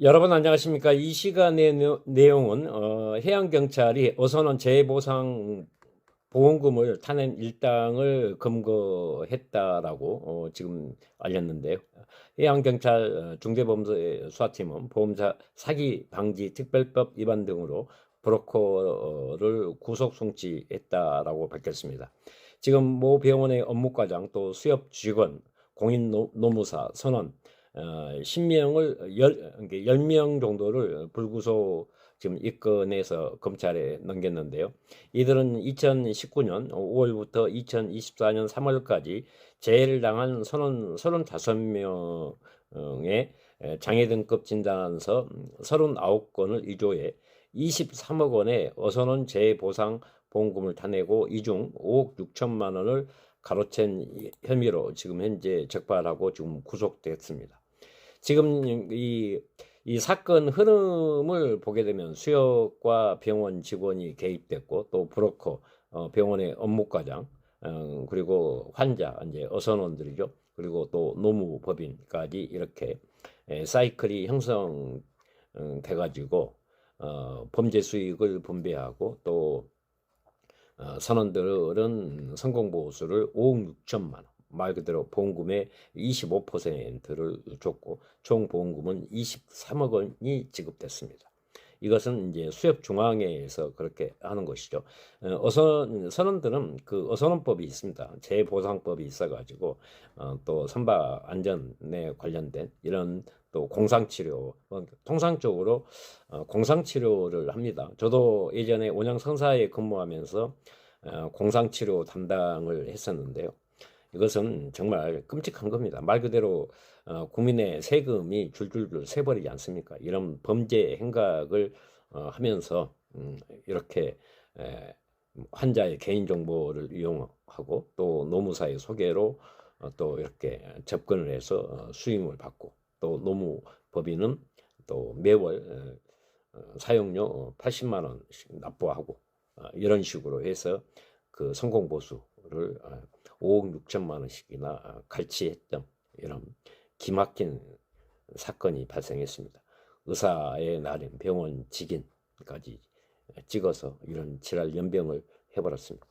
여러분 안녕하십니까? 이 시간의 내- 내용은 어, 해양 경찰이 어선원 재보상 보험금을 타낸 일당을 검거했다라고 어, 지금 알렸는데요. 해양 경찰 어, 중대범죄 수사팀은 보험사 사기 방지 특별법 위반 등으로 브로커를 구속 송치했다라고 밝혔습니다. 지금 모 병원의 업무과장 또 수협 직원, 공인 노- 노무사, 선원 어, 10명을 열, 10명 정도를 불구속 지금 입건해서 검찰에 넘겼는데요. 이들은 2019년 5월부터 2024년 3월까지 재해를 당한 선원 35명의 장애 등급 진단서 39건을 위조해 23억 원의 어선원 재보상 보험금을 타내고 이 중 5억 6천만 원을 가로챈 혐의로 지금 현재 적발하고 지금 구속됐습니다. 지금 이, 이 사건 흐름을 보게 되면 수역과 병원 직원이 개입됐고 또 브로커, 어, 병원의 업무과장, 어, 그리고 환자, 이제 어선원들이죠. 그리고 또 노무법인까지 이렇게 에, 사이클이 형성돼 가지고 어, 범죄 수익을 분배하고 또 어, 선원들은 성공 보수를 5억 6천만 원, 말 그대로 보험금의 25%를 줬고 총 보험금은 23억 원이 지급됐습니다. 이것은 이제 수협 중앙회에서 그렇게 하는 것이죠. 어, 어선 선원들은 그 어선원법이 있습니다. 재보상법이 있어가지고 어, 또 선박 안전에 관련된 이런 또 공상치료 어, 통상적으로 어, 공상치료를 합니다. 저도 예전에 온양 성사에 근무하면서 어, 공상치료 담당을 했었는데요. 이것은 정말 끔찍한 겁니다. 말 그대로 어, 국민의 세금이 줄줄줄 새버리지 않습니까? 이런 범죄 행각을 어, 하면서 음, 이렇게 에, 환자의 개인 정보를 이용하고 또 노무사의 소개로 어, 또 이렇게 접근을 해서 어, 수임을 받고 또 노무법인은 또 매월 어, 어, 사용료 80만 원씩 납부하고 어, 이런 식으로 해서 그 성공 보수를 어, 5억 6천만 원씩이나 어, 갈취했던 이런 기막힌 사건이 발생했습니다. 의사의 날인 병원 직인까지 찍어서 이런 질환 연병을 해버렸습니다.